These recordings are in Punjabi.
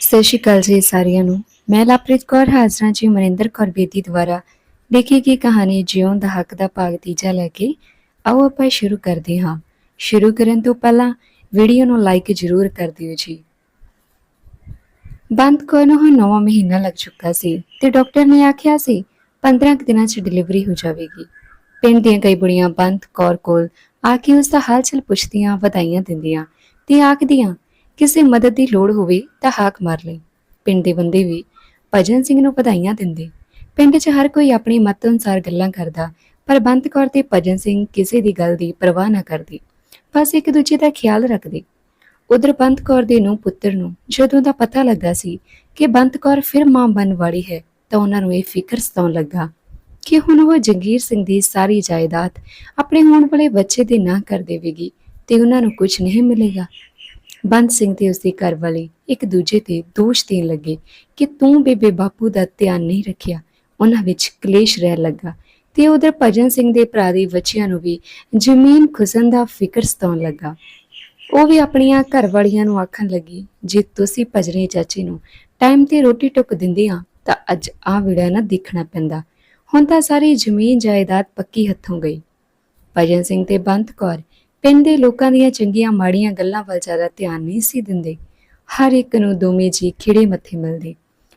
ਸਤਿ ਸ਼੍ਰੀ ਅਕਾਲ ਜੀ ਸਾਰਿਆਂ ਨੂੰ। ਮੈਂ ਲਵਪ੍ਰੀਤ ਕੌਰ, ਹਾਜ਼ਰਾਂ ਜੀ ਮਨਿੰਦਰ ਕੌਰ ਬੇਦੀ ਦੁਆਰਾ ਲਿਖੀ ਗਈ ਕਹਾਣੀ ਜਿਉਂ ਦਾ ਹੱਕ ਦਾ ਭਾਗ ਤੀਜਾ ਲੈ ਕੇ ਆਓ ਆਪਾਂ ਸ਼ੁਰੂ ਕਰਦੇ ਹਾਂ। ਸ਼ੁਰੂ ਕਰਨ ਤੋਂ ਪਹਿਲਾਂ ਵੀਡੀਓ ਨੂੰ ਲਾਈਕ ਜ਼ਰੂਰ ਕਰ ਦਿਓ ਜੀ। ਬੰਦ ਕੌਰ ਨੂੰ ਹੁਣ ਨੌਵਾਂ ਮਹੀਨਾ ਲੱਗ ਚੁੱਕਾ ਸੀ ਤੇ ਡਾਕਟਰ ਨੇ ਆਖਿਆ ਸੀ 15 ਕੁ ਦਿਨਾਂ 'ਚ ਡਿਲੀਵਰੀ ਹੋ ਜਾਵੇਗੀ। ਪਿੰਡ ਦੀਆਂ ਕਈ ਬੁੜੀਆਂ ਬੰਦ ਕੌਰ ਕੋਲ ਆ ਕੇ ਉਸ ਦਾ ਹਾਲ ਚਾਲ ਪੁੱਛਦੀਆਂ, ਵਧਾਈਆਂ ਦਿੰਦੀਆਂ ਤੇ ਆਖਦੀਆਂ ਕਿਸੇ ਮਦਦ ਦੀ ਲੋੜ ਹੋਵੇ ਤਾਂ ਹਾਕ ਮਾਰ ਲਈ। ਪਿੰਡ ਦੇ ਬੰਦੇ ਵੀ ਭਜਨ ਸਿੰਘ ਨੂੰ ਵਧਾਈਆਂ ਦਿੰਦੇ। ਪਿੰਡ 'ਚ ਹਰ ਕੋਈ ਆਪਣੀ ਮਤ ਅਨੁਸਾਰ ਗੱਲਾਂ ਕਰਦਾ, ਪਰ ਬੰਦ ਕੌਰ ਤੇ ਭਜਨ ਸਿੰਘ ਕਿਸੇ ਦੀ ਗੱਲ ਦੀ ਪਰਵਾਹ ਨਾ ਕਰਦੇ। ਬਸ ਇੱਕ ਦੂਜੇ ਦਾ ਖਿਆਲ ਰੱਖਦੇ। ਉਧਰ ਬੰਦ ਕੌਰ ਦੇ ਨੂੰ ਪੁੱਤਰ ਨੂੰ ਜਦੋਂ ਦਾ ਪਤਾ ਲੱਗਾ ਸੀ ਕਿ ਬੰਤ ਕੌਰ ਫਿਰ ਮਾਂ ਬਣ ਵਾਲੀ ਹੈ, ਤਾਂ ਉਹਨਾਂ ਨੂੰ ਇਹ ਫਿਕਰ ਸਤਾਉਣ ਲੱਗਾ ਕਿ ਹੁਣ ਉਹ ਜੰਗੀਰ ਸਿੰਘ ਦੀ ਸਾਰੀ ਜਾਇਦਾਦ ਆਪਣੇ ਹੋਣ ਵਾਲੇ ਬੱਚੇ ਦੇ ਨਾਂ ਕਰ ਦੇਵੇਗੀ ਤੇ ਉਹਨਾਂ ਨੂੰ ਕੁਝ ਨਹੀਂ ਮਿਲੇਗਾ। ਬੰਦ ਸਿੰਘ ਤੇ ਉਸਦੀ ਘਰਵਾਲੀ ਇੱਕ ਦੂਜੇ ਤੇ ਦੋਸ਼ ਦੇਣ ਲੱਗੇ ਕਿ ਤੂੰ ਬੇਬੇ ਬਾਪੂ ਦਾ ਧਿਆਨ ਨਹੀਂ ਰੱਖਿਆ। ਉਹਨਾਂ ਵਿੱਚ ਕਲੇਸ਼ ਰਹਿਣ ਲੱਗਾ ਤੇ ਉਧਰ ਭਜਨ ਸਿੰਘ ਦੇ ਭਰਾ ਦੇ ਬੱਚਿਆਂ ਨੂੰ ਵੀ ਜ਼ਮੀਨ ਖੁਸਣ ਦਾ ਫਿਕਰ ਸਤਾਉਣ ਲੱਗਾ। ਉਹ ਵੀ ਆਪਣੀਆਂ ਘਰਵਾਲੀਆਂ ਨੂੰ ਆਖਣ ਲੱਗੀ, ਜੇ ਤੁਸੀਂ ਭਜਨੇ ਚਾਚੇ ਨੂੰ ਟਾਈਮ ਤੇ ਰੋਟੀ ਟੁੱਕ ਦਿੰਦੇ ਆ, ਤਾਂ ਅੱਜ ਆ ਵਿੜਾ ਨਾ ਦੇਖਣਾ ਪੈਂਦਾ। ਹੁਣ ਤਾਂ ਸਾਰੀ ਜ਼ਮੀਨ ਜਾਇਦਾਦ ਪੱਕੀ ਹੱਥੋਂ ਗਈ। ਭਜਨ ਸਿੰਘ ਤੇ ਬੰਤ ਕੌਰ ਪਿੰਡ ਦੇ ਲੋਕਾਂ ਦੀਆਂ ਚੰਗੀਆਂ ਮਾੜੀਆਂ ਗੱਲਾਂ ਵੱਲ ਜ਼ਿਆਦਾ ਧਿਆਨ ਨਹੀਂ ਸੀ ਦਿੰਦੇ। ਹਰ ਇੱਕ ਨੂੰ ਦੋਵੇਂ ਜੀ ਖਿੜੇ ਮੱਥੇ ਮਿਲਦੇ।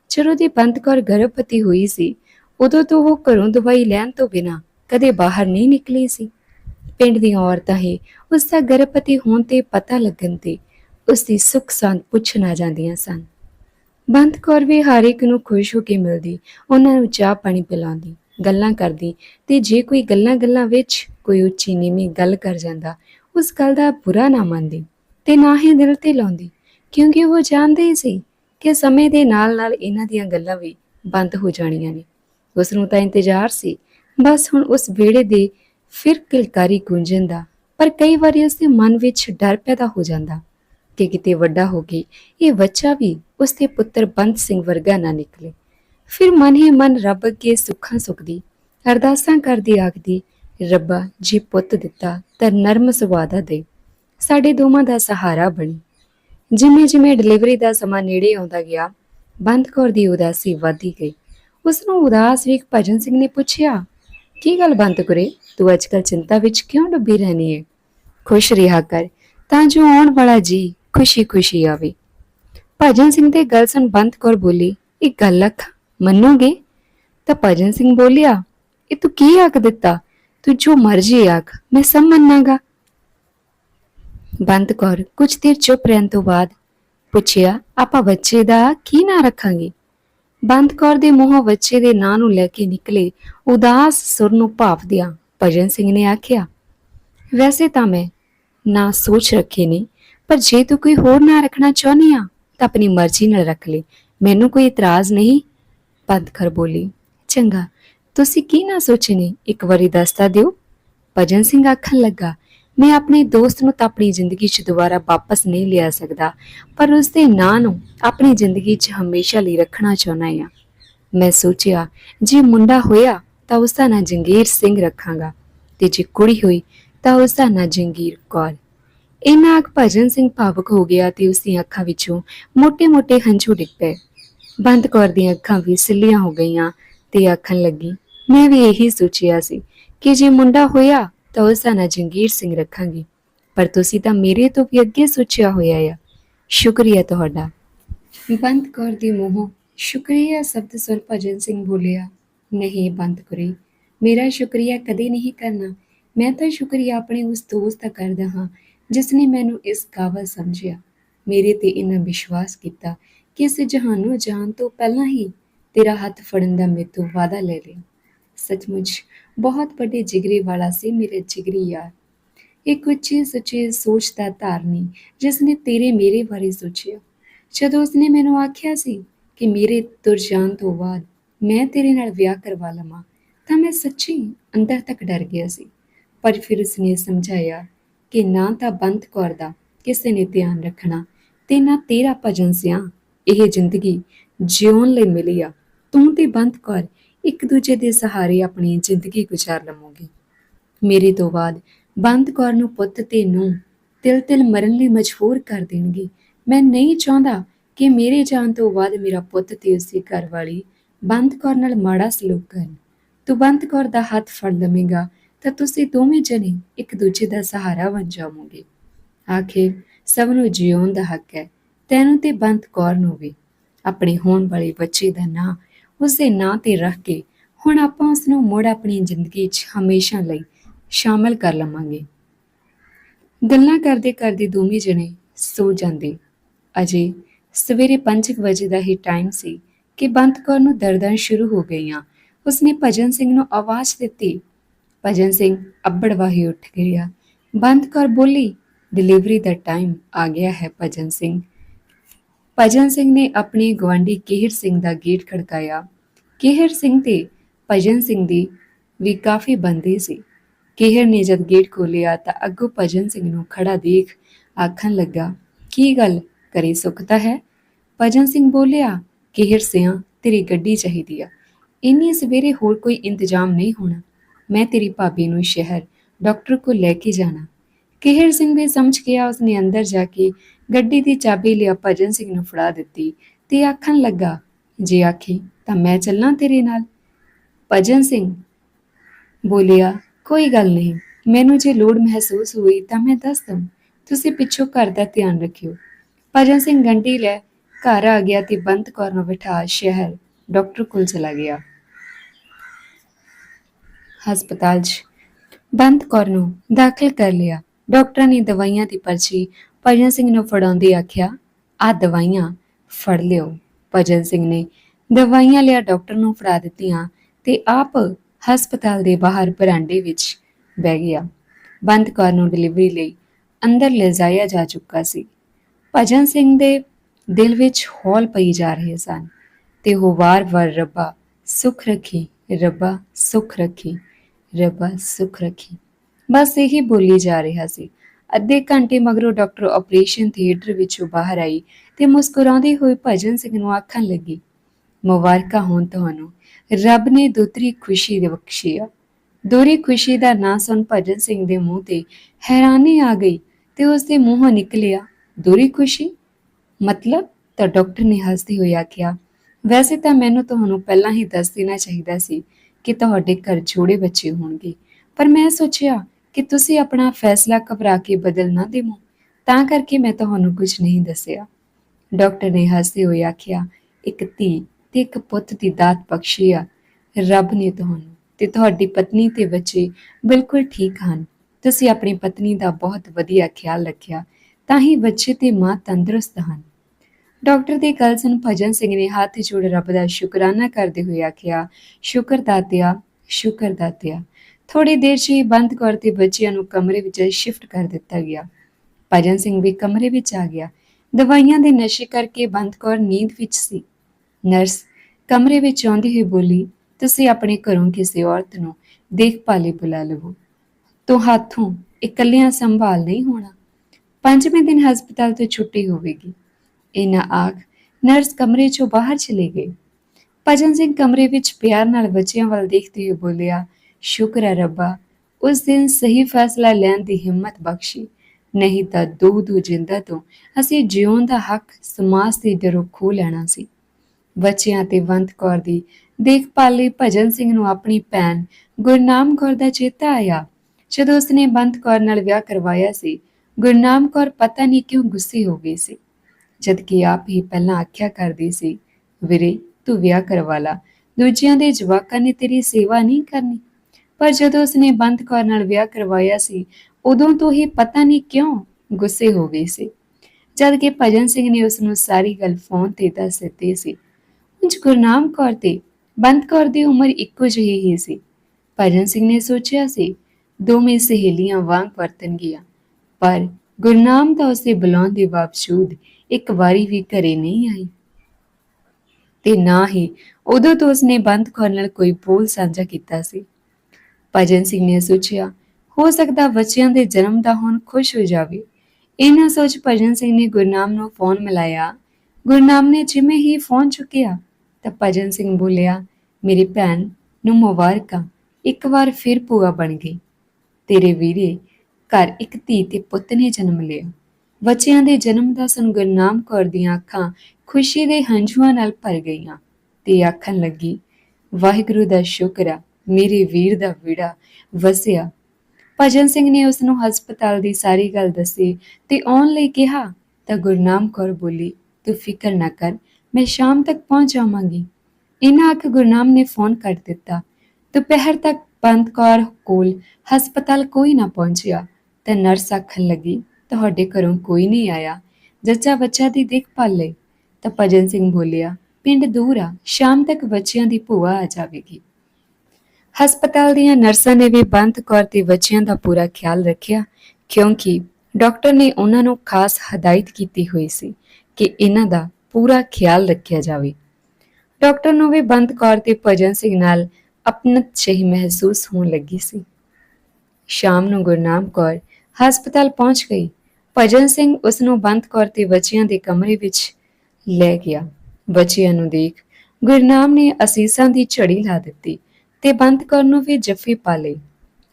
ਜਦੋਂ ਦੀ ਬੰਤ ਕੌਰ ਗਰਭਵਤੀ ਹੋਈ ਸੀ, ਉਦੋਂ ਤੋਂ ਉਹ ਘਰੋਂ ਦਵਾਈ ਲੈਣ ਤੋਂ ਬਿਨਾ ਕਦੇ ਬਾਹਰ ਨਹੀਂ ਨਿਕਲੀ ਸੀ। ਪਿੰਡ ਦੀਆਂ ਔਰਤਾਂ ਹੀ ਉਸ ਦਾ ਗਰਭਵਤੀ ਹੋਣ ਤੇ ਪਤਾ ਲੱਗਣ ਤੇ ਉਸ ਦੀ ਸੁੱਖ ਸੰਤ ਪੁੱਛਣ ਆ ਜਾਂਦੀਆਂ ਸਨ। ਬੰਦ ਕੌਰ ਵੀ ਹਰ ਇੱਕ ਨੂੰ ਖੁਸ਼ ਹੋ ਕੇ ਮਿਲਦੀ, ਉਹਨਾਂ ਨੂੰ ਚਾਹ ਪਾਣੀ ਪਿਲਾਉਂਦੀ, ਗੱਲਾਂ ਕਰਦੀ ਤੇ ਜੇ ਕੋਈ ਗੱਲਾਂ-ਗੱਲਾਂ ਵਿੱਚ ਕੋਈ ਉੱਚੀ ਨੀਵੀਂ ਗੱਲ ਕਰ ਜਾਂਦਾ, ਉਸ ਗੱਲ ਦਾ ਬੁਰਾ ਨਾ ਮੰਨਦੀ ਤੇ ਨਾ ਹੀ ਦਿਲ ਤੇ ਲਾਉਂਦੀ। ਕਿਉਂਕਿ ਉਹ ਜਾਣਦੀ ਹੀ ਸੀ ਕਿ ਸਮੇਂ ਦੇ ਨਾਲ-ਨਾਲ ਇਹਨਾਂ ਦੀਆਂ ਗੱਲਾਂ ਵੀ ਬੰਦ ਹੋ ਜਾਣੀਆਂ ਨੇ। ਉਸ ਨੂੰ ਤਾਂ ਇੰਤਜ਼ਾਰ ਸੀ। ਬਸ ਹੁਣ ਉਸ ਵੇੜੇ ਦੇ ਫਿਰ ਕਿਲਕਾਰੀ ਗੂੰਜਣ ਦਾ, ਪਰ ਕਈ ਵਾਰੀ ਉਸ ਦੇ ਮਨ ਵਿੱਚ ਡਰ ਪੈਦਾ ਹੋ ਜਾਂਦਾ ਕਿ ਕਿਤੇ ਵੱਡਾ ਹੋ ਕੇ ਇਹ ਬੱਚਾ ਵੀ ਉਸ ਦੇ ਪੁੱਤਰ ਬੰਤ ਸਿੰਘ ਵਰਗਾ ਨਾ ਨਿਕਲੇ। ਫਿਰ ਮਨ ਹੀ ਮਨ ਰੱਬ ਅੱਗੇ ਸੁੱਖਾਂ ਸੁਖਦੀ ਅਰਦਾਸਾਂ ਕਰਦੀ ਆਖਦੀ ਰੱਬਾ ਜੇ ਪੁੱਤ ਦਿੱਤਾ ਤਾਂ ਨਰਮ ਸੁਭਾਅ ਦੇ। ਸਾਡੇ ਦੋਵਾਂ ਦਾ ਸਹਾਰਾ ਬਣੀ। ਜਿਵੇਂ ਜਿਵੇਂ ਡਿਲੀਵਰੀ ਦਾ ਸਮਾਂ ਨੇੜੇ ਆਉਂਦਾ ਗਿਆ, ਬੰਦ ਕੌਰ ਦੀ ਉਦਾਸੀ ਵਧਦੀ ਗਈ। ਉਸ ਨੂੰ ਉਦਾਸ ਵੇਖ ਭਜਨ ਸਿੰਘ ਨੇ ਪੁੱਛਿਆ, ਕੀ ਗੱਲ ਬੰਦ ਕਰੇ? ਤੂੰ ਅੱਜਕੱਲ ਚਿੰਤਾ ਵਿੱਚ ਕਿਉਂ ਡੁੱਬੀ ਰਹਿਣੀ ਹੈ ਖੁਸ਼ ਰਿਹਾ ਕਰ, ਤਾਂ ਜੋ ਆਉਣ ਵਾਲਾ ਜੀ ਖੁਸ਼ੀ-ਖੁਸ਼ੀ ਆਵੇ। ਭਜਨ ਸਿੰਘ ਦੇ ਗੱਲ ਸੁਣ ਬੰਦ ਕੌਰ ਬੋਲੀ, ਇੱਕ ਗੱਲ ਆਖ, ਮੰਨੋਗੇ? ਤਾਂ ਭਜਨ ਸਿੰਘ ਬੋਲਿਆ, ਇਹ ਤੂੰ ਕੀ ਆਖ ਦਿੱਤਾ? ਤੂੰ ਜੋ ਮਰਜ਼ੀ ਆਖ ਮੈਂ ਸਭ ਮੰਨਾਂਗਾ ਬੰਦ ਕੌਰ ਕੁਝ ਦੇਰ ਚੁੱਪ ਰਹਿਣ ਤੋਂ ਬਾਅਦ ਪੁੱਛਿਆ ਆਪਾਂ ਬੱਚੇ ਦਾ ਕੀ ਨਾਂ ਰੱਖਾਂਗੇ ਬੰਦ ਕੌਰ ਦੇ ਮੂੰਹੋਂ ਬੱਚੇ ਦੇ ਨਾਂ ਨੂੰ ਲੈ ਕੇ ਨਿਕਲੇ ਉਦਾਸ ਸੁਰ ਨੂੰ ਭਾਫਦਿਆਂ ਭਜਨ ਸਿੰਘ ਨੇ ਆਖਿਆ ਵੈਸੇ ਤਾਂ ਮੈਂ ਨਾ ਸੋਚ ਰੱਖੇ ਨੇ ਪਰ ਜੇ ਤੂੰ ਕੋਈ ਹੋਰ ਨਾਂ ਰੱਖਣਾ ਚਾਹੁੰਦੀ ਆ ਤਾਂ ਆਪਣੀ ਮਰਜ਼ੀ ਨਾਲ ਰੱਖ ਲੈ ਮੈਨੂੰ ਕੋਈ ਇਤਰਾਜ਼ ਨਹੀਂ ਬੰਦ ਕਰ ਬੋਲੀ ਚੰਗਾ ਤੁਸੀਂ ਕੀ ਨਾ ਸੋਚਣੀ ਇੱਕ ਵਾਰੀ ਦੱਸਤਾ ਦਿਓ। ਭਜਨ ਸਿੰਘ ਆਖਣ ਲੱਗਾ, ਮੈਂ ਆਪਣੇ ਦੋਸਤ ਨੂੰ ਤਾਂ ਆਪਣੀ ਜ਼ਿੰਦਗੀ 'ਚ ਦੁਬਾਰਾ ਵਾਪਸ ਨਹੀਂ ਲਿਆ ਸਕਦਾ, ਪਰ ਉਸ ਦੇ ਨਾਂ ਨੂੰ ਆਪਣੀ ਜ਼ਿੰਦਗੀ 'ਚ ਹਮੇਸ਼ਾ ਲਈ ਰੱਖਣਾ ਚਾਹੁੰਦਾ ਹਾਂ। ਮੈਂ ਸੋਚਿਆ, ਜੇ ਮੁੰਡਾ ਹੋਇਆ ਤਾਂ ਉਸ ਦਾ ਨਾਂ ਜੰਗੀਰ ਸਿੰਘ ਰੱਖਾਂਗਾ ਤੇ ਜੇ ਕੁੜੀ ਹੋਈ ਤਾਂ ਉਸ ਦਾ ਨਾਂ ਜੰਗੀਰ ਕੌਰ। ਇਹਨਾਂ ਅਕ ਭਜਨ ਸਿੰਘ ਭਾਵਕ ਹੋ ਗਿਆ ਤੇ ਉਸ ਦੀਆਂ ਅੱਖਾਂ ਵਿੱਚੋਂ ਮੋٹے-ਮੋٹے ਹੰਝੂ ਡਿੱਗ ਪਏ। ਬੰਦ ਕੌਰ ਦੀਆਂ ਅੱਖਾਂ ਵੀ ਸਿੱਲੀਆਂ ਹੋ ਗਈਆਂ ਤੇ ਆਖਣ ਲੱਗੀ ਮੈਂ ਵੀ ਇਹੀ ਸੋਚਿਆ ਸੀ ਕਿ ਜੇ ਮੁੰਡਾ ਹੋਇਆ ਤਾਂ ਉਸ ਦਾ ਨਾਂ ਜੰਗੀਰ ਸਿੰਘ ਰੱਖਾਂਗੀ। ਪਰ ਤੁਸੀਂ ਤਾਂ ਮੇਰੇ ਤੋਂ ਵੀ ਅੱਗੇ ਸੋਚਿਆ ਹੋਇਆ ਆ। ਸ਼ੁਕਰੀਆ ਤੁਹਾਡਾ। ਬੰਦ ਕੌਰ ਦੇ ਮੂੰਹੋਂ ਸ਼ੁਕਰੀਆ ਸ਼ਬਦ ਸੁਣ ਭਜਨ ਸਿੰਘ ਬੋਲਿਆ, ਨਹੀਂ ਬੰਦ ਕਰੀ। ਮੇਰਾ ਸ਼ੁਕਰੀਆ ਕਦੇ ਨਹੀਂ ਕਰਨਾ। ਮੈਂ ਤਾਂ ਸ਼ੁਕਰੀਆ ਆਪਣੇ ਉਸ ਦੋਸਤ ਦਾ ਕਰਦਾ ਹਾਂ, ਜਿਸ ਨੇ ਮੈਨੂੰ ਇਸ ਕਾਬਲ ਸਮਝਿਆ। ਮੇਰੇ ਤੇ ਇੰਨਾ ਵਿਸ਼ਵਾਸ ਕੀਤਾ ਕਿ ਇਸ ਜਹਾਨ ਜਾਣ ਤੋਂ ਪਹਿਲਾਂ ਹੀ ਤੇਰਾ ਹੱਥ ਫੜਨ ਦਾ ਮੇਰੇ ਤੋਂ ਵਾਅਦਾ ਲੈ ਲਿਆ। ਸੱਚਮੁੱਚ ਬਹੁਤ ਵੱਡੇ ਜਿਗਰੇ ਵਾਲਾ ਸੀ ਮੇਰੇ ਜਿਗਰੀ ਯਾਰ। ਇੱਕ ਉੱਚੀ ਸੁੱਚੀ ਸੋਚ ਦਾ ਧਾਰਨੀ ਜਿਸ ਨੇ ਤੇਰੇ ਮੇਰੇ ਬਾਰੇ ਸੋਚਿਆ। ਜਦੋਂ ਉਸਨੇ ਮੈਨੂੰ ਆਖਿਆ ਸੀ ਕਿ ਮੇਰੇ ਤੁਰ ਜਾਣ ਤੋਂ ਬਾਅਦ ਮੈਂ ਤੇਰੇ ਨਾਲ ਵਿਆਹ ਕਰਵਾ ਲਵਾਂ, ਤਾਂ ਮੈਂ ਸੱਚੀ ਅੰਦਰ ਤੱਕ ਡਰ ਗਿਆ ਸੀ। ਪਰ ਫਿਰ ਉਸਨੇ ਸਮਝਾਇਆ ਕਿ ਨਾ ਤਾਂ ਬੰਦ ਕੌਰ ਦਾ ਕਿਸੇ ਨੇ ਧਿਆਨ ਰੱਖਣਾ ਤੇ ਨਾ ਤੇਰਾ ਭਜਨ ਸਿਆ, ਇਹ ਜ਼ਿੰਦਗੀ ਜਿਉਣ ਲਈ ਮਿਲੀ ਆ। ਤੂੰ ਤੇ ਬੰਦ ਕੌਰ ਇੱਕ ਦੂਜੇ ਦੇ ਸਹਾਰੇ ਆਪਣੀ ਜ਼ਿੰਦਗੀ ਗੁਜ਼ਾਰ ਲਵੋਗੇ। ਮੇਰੇ ਤੋਂ ਬਾਅਦ ਬੰਦ ਕੌਰ ਨੂੰ ਪੁੱਤ ਤੇ ਨੂੰ ਤਿਲ ਤਿਲ ਮਰਨ ਲਈ ਮਜਬੂਰ ਕਰ ਦੇਣਗੇ। ਮੈਂ ਨਹੀਂ ਚਾਹੁੰਦਾ ਕਿ ਮੇਰੇ ਜਾਣ ਤੋਂ ਬਾਅਦ ਮੇਰਾ ਪੁੱਤ ਤੇ ਉਸਦੀ ਘਰਵਾਲੀ ਬੰਦ ਕੌਰ ਨਾਲ ਮਾੜਾ ਸਲੂਕ ਕਰਨ। ਤੂੰ ਬੰਦ ਕੌਰ ਦਾ ਹੱਥ ਫੜ ਲਵੇਂਗਾ ਤਾਂ ਤੁਸੀਂ ਦੋਵੇਂ ਜਣੇ ਇੱਕ ਦੂਜੇ ਦਾ ਸਹਾਰਾ ਬਣ ਜਾਵੋਗੇ। ਆਖਿਰ ਸਭ ਨੂੰ ਜਿਉਣ ਦਾ ਹੱਕ ਹੈ। ਤੈਨੂੰ ਤੇ ਬੰਦ ਕੌਰ ਨੂੰ ਵੀ। ਆਪਣੇ ਹੋਣ ਵਾਲੇ ਬੱਚੇ ਦਾ ਨਾਂ ਉਸ ਦੇ ਨਾਂ ਤੇ ਰੱਖ ਕੇ ਹੁਣ ਆਪਾਂ ਉਸ ਨੂੰ ਮੁੜ ਆਪਣੀ ਜ਼ਿੰਦਗੀ 'ਚ ਹਮੇਸ਼ਾ ਲਈ ਸ਼ਾਮਲ ਕਰ ਲਵਾਂਗੇ। ਗੱਲਾਂ ਕਰਦੇ ਕਰਦੇ ਦੋਵੇਂ ਜਣੇ ਸੋ ਜਾਂਦੇ। ਅਜੇ ਸਵੇਰੇ 5 ਵਜੇ ਦਾ ਹੀ ਟਾਈਮ ਸੀ ਕਿ ਬੰਦ ਕੌਰ ਨੂੰ ਦਰਦਾਂ ਸ਼ੁਰੂ ਹੋ ਗਈਆਂ। ਉਸਨੇ ਭਜਨ ਸਿੰਘ ਨੂੰ ਆਵਾਜ਼ ਦਿੱਤੀ। ਭਜਨ ਸਿੰਘ ਅੱਬੜਵਾਹੀ ਉੱਠ ਗਿਆ। ਬੰਦ ਕੌਰ ਬੋਲੀ ਡਿਲੀਵਰੀ ਦਾ ਟਾਈਮ ਆ ਗਿਆ ਹੈ ਭਜਨ ਸਿੰਘ। ਭਜਨ ਸਿੰਘ ਨੇ ਆਪਣੇ ਗਵਾਂਢੀ ਕਿਹਰ ਸਿੰਘ ਦਾ ਗੇਟ ਖੜਕਾਇਆ। ਕੇਹਰ ਸਿੰਘ ਤੇ ਭਜਨ ਸਿੰਘ ਦੀ ਵੀ ਕਾਫੀ ਬੰਦੀ ਸੀ। ਕੇਹਰ ਨੇ ਜਦ ਗੇਟ ਖੋਲਿਆ ਤਾਂ ਅੱਗੋਂ ਭਜਨ ਸਿੰਘ ਨੂੰ ਖੜਾ ਦੇਖ ਆਖਣ ਲੱਗਾ, ਕੀ ਗੱਲ ਕਰੇ ਸੁੱਖਤਾ ਹੈ? ਭਜਨ ਸਿੰਘ ਬੋਲਿਆ, ਕੇਹਰ ਸਿਆਂ, ਤੇਰੀ ਗੱਡੀ ਚਾਹੀਦੀ ਆ। ਇੰਨੀ ਸਵੇਰੇ ਹੋਰ ਕੋਈ ਇੰਤਜ਼ਾਮ ਨਹੀਂ ਹੋਣਾ। ਮੈਂ ਤੇਰੀ ਭਾਬੀ ਨੂੰ ਸ਼ਹਿਰ, ਡਾਕਟਰ ਕੋਲ ਲੈ ਕੇ ਜਾਣਾ। ਕਿਹਰ ਸਿੰਘ ਨੇ ਸਮਝ ਗਿਆ, ਉਸਨੇ ਅੰਦਰ ਜਾ ਕੇ ਗੱਡੀ ਦੀ ਚਾਬੀ ਲਿਆ ਭਜਨ ਸਿੰਘ ਨੂੰ ਫੜਾ ਦਿੱਤੀ ਤੇ ਆਖਣ ਲੱਗਾ ਜੇ ਆਖੀ ਤਾਂ ਮੈਂ ਚੱਲਾਂ ਤੇਰੇ ਨਾਲ। ਭਜਨ ਸਿੰਘ ਬੋਲਿਆ, ਕੋਈ ਗੱਲ ਨਹੀਂ, ਮੈਨੂੰ ਜੇ ਲੋੜ ਮਹਿਸੂਸ ਹੋਈ ਤਾਂ ਮੈਂ ਦੱਸ ਦਊਂ, ਤੁਸੀਂ ਪਿੱਛੋਂ ਘਰ ਦਾ ਧਿਆਨ ਰੱਖਿਓ। ਭਜਨ ਸਿੰਘ ਗੰਢੀ ਲੈ ਘਰ ਆ ਗਿਆ ਤੇ ਬੰਤ ਕੌਰ ਨੂੰ ਬਿਠਾ ਸ਼ਹਿਰ, ਡਾਕਟਰ ਕੋਲ ਚਲਾ ਗਿਆ। ਹਸਪਤਾਲ 'ਚ ਬੰਤ ਕੌਰ ਨੂੰ ਦਾਖਲ ਕਰ ਲਿਆ। ਡਾਕਟਰਾਂ ਨੇ ਦਵਾਈਆਂ ਦੀ ਪਰਚੀ ਭਜਨ ਸਿੰਘ ਨੂੰ ਫੜਾਉਂਦੇ ਆਖਿਆ ਆ ਦਵਾਈਆਂ ਫੜ ਲਿਓ। ਭਜਨ ਸਿੰਘ ਨੇ ਦਵਾਈਆਂ ਲਿਆ ਡਾਕਟਰ ਨੂੰ ਫੜਾ ਦਿੱਤੀਆਂ ਤੇ ਆਪ ਹਸਪਤਾਲ ਦੇ ਬਾਹਰ ਬਰਾਂਡੇ ਵਿੱਚ ਬਹਿ ਗਿਆ। ਬੰਦ ਕੌਰ ਨੂੰ ਡਿਲੀਵਰੀ ਲਈ ਅੰਦਰ ਲਿਜਾਇਆ ਜਾ ਚੁੱਕਾ ਸੀ। ਭਜਨ ਸਿੰਘ ਦੇ ਦਿਲ ਵਿੱਚ ਹੌਲ ਪਈ ਜਾ ਰਹੇ ਸਨ ਤੇ ਉਹ ਵਾਰ-ਵਾਰ ਰੱਬਾ ਸੁਖ ਰੱਖੀ, ਰੱਬਾ ਸੁਖ ਰੱਖੀ, ਰੱਬਾ ਸੁਖ ਰੱਖੀ। ਬਸ ਇਹੀ ਬੋਲੀ ਜਾ ਰਿਹਾ ਸੀ। ਅੱਧੇ ਘੰਟੇ ਮਗਰੋਂ ਡਾਕਟਰ ਆਪਰੇਸ਼ਨ ਥੀਏਟਰ ਵਿੱਚੋਂ ਬਾਹਰ ਆਈ ਤੇ ਮੁਸਕਰਾਉਂਦੀ ਹੋਈ ਭਜਨ ਸਿੰਘ ਨੂੰ ਆਖਣ ਲੱਗੀ, ਮੁਬਾਰਕਾਂ ਹੋਣ ਤੁਹਾਨੂੰ। ਰੱਬ ਨੇ ਦੋਤਰੀ ਖੁਸ਼ੀ ਦੇ ਬਖਸ਼ੀ ਦੋਰੀ ਖੁਸ਼ੀ ਦਾ ਨਾਂ ਸੁਣ ਭਜਨ ਸਿੰਘ ਦੇ ਮੂੰਹ ਤੇ ਹੈਰਾਨੀ ਆ ਗਈ ਤੇ ਉਸ ਦੇ ਮੂੰਹੋਂ ਨਿਕਲਿਆ, ਦੋਰੀ ਖੁਸ਼ੀ? ਮਤਲਬ ਤਾਂ ਡਾਕਟਰ ਨੇ ਹੱਸਦੇ ਹੋਏ ਆਖਿਆ, ਵੈਸੇ ਤਾਂ ਮੈਨੂੰ ਤੁਹਾਨੂੰ ਪਹਿਲਾਂ ਹੀ ਦੱਸ ਦੇਣਾ ਚਾਹੀਦਾ ਸੀ ਕਿ ਤੁਹਾਡੇ ਘਰ ਜੋੜੇ ਬੱਚੇ ਹੋਣਗੇ। ਪਰ ਮੈਂ ਸੋਚਿਆ ਕਿ ਤੁਸੀਂ ਆਪਣਾ ਫੈਸਲਾ ਘਬਰਾ ਕੇ ਬਦਲ ਨਾ ਦੇਵੋ। ਤਾਂ ਕਰਕੇ ਮੈਂ ਤੁਹਾਨੂੰ ਕੁਝ ਨਹੀਂ ਦੱਸਿਆ। ਡਾਕਟਰ ਨੇ ਹੱਸਦੇ ਹੋਏ ਆਖਿਆ, ਇੱਕ ਧੀ ਤੇ ਇੱਕ ਪੁੱਤ ਦੀ ਦਾਤ ਬਖਸ਼ੀ ਆ। ਰੱਬ ਨੇ ਤੁਹਾਨੂੰ ਤੇ ਤੁਹਾਡੀ ਪਤਨੀ ਤੇ ਬੱਚੇ ਬਿਲਕੁਲ ਠੀਕ ਹਨ। ਤੁਸੀਂ ਆਪਣੀ ਪਤਨੀ ਦਾ ਬਹੁਤ ਵਧੀਆ ਖਿਆਲ ਰੱਖਿਆ, ਤਾਂ ਹੀ ਬੱਚੇ ਤੇ ਮਾਂ ਤੰਦਰੁਸਤ ਹਨ। ਡਾਕਟਰ ਦੀ ਗੱਲ ਸੁਣ ਭਜਨ ਸਿੰਘ ਨੇ ਹੱਥ ਜੋੜ ਰੱਬ ਦਾ ਸ਼ੁਕਰਾਨਾ ਕਰਦੇ ਹੋਏ ਆਖਿਆ, ਸ਼ੁਕਰ ਦਾਤਿਆ ਸ਼ੁਕਰ ਦਾਤਿਆ। ਥੋੜੀ ਦੇਰ 'ਚ ਹੀ ਬੰਦ ਕੌਰ ਦੇ ਬੱਚਿਆਂ ਨੂੰ ਕਮਰੇ ਵਿੱਚ ਸ਼ਿਫਟ ਕਰ ਦਿੱਤਾ ਗਿਆ। ਭਜਨ ਸਿੰਘ ਵੀ ਕਮਰੇ ਵਿੱਚ ਆ ਗਿਆ। ਦਵਾਈਆਂ ਦੇ ਨਸ਼ੇ ਕਰਕੇ ਬੰਦ ਕੌਰ ਨੀਂਦ ਵਿੱਚ ਸੀ। ਨਰਸ, ਕਮਰੇ ਵਿੱਚ ਆਉਂਦੀ ਹੋਈ ਬੋਲੀ, ਤੁਸੀਂ ਆਪਣੇ ਘਰੋਂ ਕਿਸੇ ਔਰਤ ਨੂੰ ਦੇਖਭਾਲ ਦੇਖਭਾਲੇ ਬੁਲਾ ਲਵੋ। ਤੋਂ ਹੱਥੋਂ ਇਕੱਲਿਆਂ ਸੰਭਾਲ ਨਹੀਂ ਹੋਣਾ। ਪੰਜਵੇਂ ਦਿਨ ਹਸਪਤਾਲ ਤੋਂ ਛੁੱਟੀ ਹੋਵੇਗੀ। ਇਹਨਾਂ ਆਖ, ਨਰਸ ਕਮਰੇ ਚੋਂ ਬਾਹਰ ਚਲੇ ਗਏ। ਭਜਨ ਸਿੰਘ ਕਮਰੇ ਵਿੱਚ ਪਿਆਰ ਨਾਲ ਬੱਚਿਆਂ ਵੱਲ ਦੇਖਦੇ ਹੋਏ ਬੋਲਿਆ ਸ਼ੁਕਰ ਹੈ ਰੱਬਾ, ਉਸ ਦਿਨ ਸਹੀ ਫੈਸਲਾ ਲੈਣ ਦੀ ਹਿੰਮਤ ਬਖਸ਼ੀ। ਨਹੀਂ ਤਾਂ ਦੋ ਦੋ ਜਿੰਦਾ ਤੋਂ ਅਸੀਂ ਜਿਉਣ ਦਾ ਹੱਕ ਸਮਾਜ ਦੇ ਡਰੋਂ ਖੋ ਲੈਣਾ ਸੀ। ਬੱਚਿਆਂ ਤੇ ਵੰਤ ਕੌਰ ਦੀ ਦੇਖਭਾਲ ਲਈ ਭਜਨ ਸਿੰਘ ਨੂੰ ਆਪਣੀ ਭੈਣ ਗੁਰਨਾਮ ਕੌਰ ਦਾ ਚੇਤਾ ਆਇਆ। ਜਦੋਂ ਉਸਨੇ ਬੰਤ ਕੌਰ ਨਾਲ ਵਿਆਹ ਕਰਵਾਇਆ ਸੀ, ਗੁਰਨਾਮ ਕੌਰ ਪਤਾ ਨਹੀਂ ਕਿਉਂ ਗੁੱਸੇ ਹੋ ਗਈ ਸੀ। ਜਦ ਕਿ ਆਪ ਹੀ ਪਹਿਲਾਂ ਆਖਿਆ ਕਰਦੀ ਸੀ, ਵੀਰੇ, ਤੂੰ ਵਿਆਹ ਕਰਵਾ ਲਾ, ਦੂਜਿਆਂ ਦੇ ਜਵਾਕਾਂ ਨੇ ਤੇਰੀ ਸੇਵਾ ਨਹੀਂ ਕਰਨੀ। ਪਰ ਜਦੋਂ ਉਸਨੇ ਬੰਦ ਕੌਰ ਨਾਲ ਵਿਆਹ ਕਰਵਾਇਆ ਸੀ, ਉਦੋਂ ਤੋਂ ਹੀ ਪਤਾ ਨਹੀਂ ਕਿਉਂ ਗੁੱਸੇ ਹੋ ਗਈ ਸੀ। ਜਦ ਕਿ ਭਜਨ ਸਿੰਘ ਨੇ ਉਸ ਨੂੰ ਸਾਰੀ ਗੱਲ ਫੋਨ ਤੇ ਦੱਸ ਦਿੱਤੀ ਸੀ। ਉਂਝ ਗੁਰਨਾਮ ਕੌਰ ਤੇ ਬੰਤ ਕੌਰ ਦੀ ਉਮਰ ਇੱਕੋ ਜਿਹੀ ਹੀ ਸੀ। ਭਜਨ ਸਿੰਘ ਨੇ ਸੋਚਿਆ ਸੀ, ਦੋਵੇਂ ਸਹੇਲੀਆਂ ਵਾਂਗ ਵਰਤਣਗੀਆਂ ਪਰ ਗੁਰਨਾਮ ਤਾਂ ਉਸੇ ਬੁਲਾਉਣ ਦੇ ਬਾਵਜੂਦ ਇੱਕ ਵਾਰੀ ਵੀ ਘਰੇ ਨਹੀਂ ਆਈ। ਤੇ ਨਾ ਹੀ ਉਦੋਂ ਤੋਂ ਉਸਨੇ ਬੰਦ ਕੌਰ ਨਾਲ ਕੋਈ ਬੋਲ ਸਾਂਝਾ ਕੀਤਾ ਸੀ। ਭਜਨ ਸਿੰਘ ਨੇ ਸੋਚਿਆ, ਹੋ ਸਕਦਾ ਬੱਚਿਆਂ ਦੇ ਜਨਮ ਦਾ ਹੁਣ ਖੁਸ਼ ਹੋ ਜਾਵੇ। ਇਹਨਾਂ ਸੋਚ ਭਜਨ ਸਿੰਘ ਨੇ ਗੁਰਨਾਮ ਨੂੰ ਫੋਨ ਮਿਲਾਇਆ। ਗੁਰਨਾਮ ਨੇ ਜਿਵੇਂ ਹੀ ਫੋਨ ਚੁੱਕਿਆ, ਤਾਂ ਭਜਨ ਸਿੰਘ ਬੋਲਿਆ, ਮੇਰੀ ਭੈਣ ਨੂੰ ਮੁਬਾਰਕਾਂ ਇੱਕ ਵਾਰ ਫਿਰ ਭੂਆ ਬਣ ਗਈ। ਤੇਰੇ ਵੀਰੇ ਘਰ ਇੱਕ ਧੀ ਤੇ ਪੁੱਤ ਨੇ ਜਨਮ ਲਿਆ। ਬੱਚਿਆਂ ਦੇ ਜਨਮ ਦਾ ਸੁਣ ਗੁਰਨਾਮ ਕੌਰ ਦੀਆਂ ਅੱਖਾਂ ਖੁਸ਼ੀ ਦੇ ਹੰਝੂਆਂ ਨਾਲ ਭਰ ਗਈਆਂ ਤੇ ਆਖਣ ਲੱਗੀ, ਵਾਹਿਗੁਰੂ ਦਾ ਸ਼ੁਕਰ ਆ ਮੇਰੇ ਵੀਰ ਦਾ ਵਿੜਾ ਵਸਿਆ। ਭਜਨ ਸਿੰਘ ਨੇ ਉਸ ਨੂੰ ਹਸਪਤਾਲ ਦੀ ਸਾਰੀ ਗੱਲ ਦੱਸੀ ਤੇ ਆਉਣ ਲਈ ਕਿਹਾ ਤਾਂ ਗੁਰਨਾਮ ਕੌਰ ਬੋਲੀ, ਤੂੰ ਫਿਕਰ ਨਾ ਕਰ, ਮੈਂ ਸ਼ਾਮ ਤੱਕ ਪਹੁੰਚ ਜਾਵਾਂਗੀ। ਇਹਨਾਂ ਆਖ ਗੁਰਨਾਮ ਨੇ ਫੋਨ ਕੱਟ ਦਿੱਤਾ। ਦੁਪਹਿਰ ਤੱਕ ਬੰਦ ਕੌਰ ਕੋਲ ਹਸਪਤਾਲ ਕੋਈ ਨਾ ਪਹੁੰਚਿਆ। ਤੇ ਨਰਸ ਆਖਣ ਲੱਗੀ, ਤੁਹਾਡੇ ਘਰੋਂ ਕੋਈ ਨਹੀਂ ਆਇਆ। ਜੱਜਾ ਬੱਚਾ ਦੀ ਦੇਖਭਾਲ ਲਈ। ਤਾਂ ਭਜਨ ਸਿੰਘ ਬੋਲਿਆ, ਪਿੰਡ ਦੂਰ ਆ, ਸ਼ਾਮ ਤੱਕ ਬੱਚਿਆਂ ਦੀ ਭੂਆ ਆ ਜਾਵੇਗੀ। ਹਸਪਤਾਲ ਦੀਆਂ ਨਰਸਾਂ ਨੇ ਵੀ ਬੰਤ ਕੌਰ ਤੇ ਬੱਚਿਆਂ ਦਾ ਪੂਰਾ ਖਿਆਲ ਰੱਖਿਆ, ਕਿਉਂਕਿ ਡਾਕਟਰ ਨੇ ਉਹਨਾਂ ਨੂੰ ਖਾਸ ਹਦਾਇਤ ਕੀਤੀ ਹੋਈ ਸੀ ਕਿ ਇਹਨਾਂ ਦਾ ਪੂਰਾ ਖਿਆਲ ਰੱਖਿਆ ਜਾਵੇ। ਡਾਕਟਰ ਨੂੰ ਵੀ ਬੰਦ ਕੌਰ ਤੇ ਭਜਨ ਸਿੰਘ ਨਾਲ ਅਪਨਤ ਜਿਹੀ ਮਹਿਸੂਸ ਹੋਣ ਲੱਗੀ ਸੀ। ਸ਼ਾਮ ਨੂੰ ਗੁਰਨਾਮ ਕੌਰ ਹਸਪਤਾਲ ਪਹੁੰਚ ਗਈ। ਭਜਨ ਸਿੰਘ ਉਸ ਨੂੰ ਬੰਦ ਕੌਰ ਤੇ ਬੱਚਿਆਂ ਦੇ ਕਮਰੇ ਵਿੱਚ ਲੈ ਗਿਆ। ਬੱਚਿਆਂ ਨੂੰ ਦੇਖ ਗੁਰਨਾਮ ਨੇ ਅਸੀਸਾਂ ਦੀ ਝੜੀ ਲਾ ਦਿੱਤੀ। ਤੇ ਬੰਦ ਕੌਰ ਨੂੰ ਵੀ ਜੱਫੀ ਪਾ ਲਈ।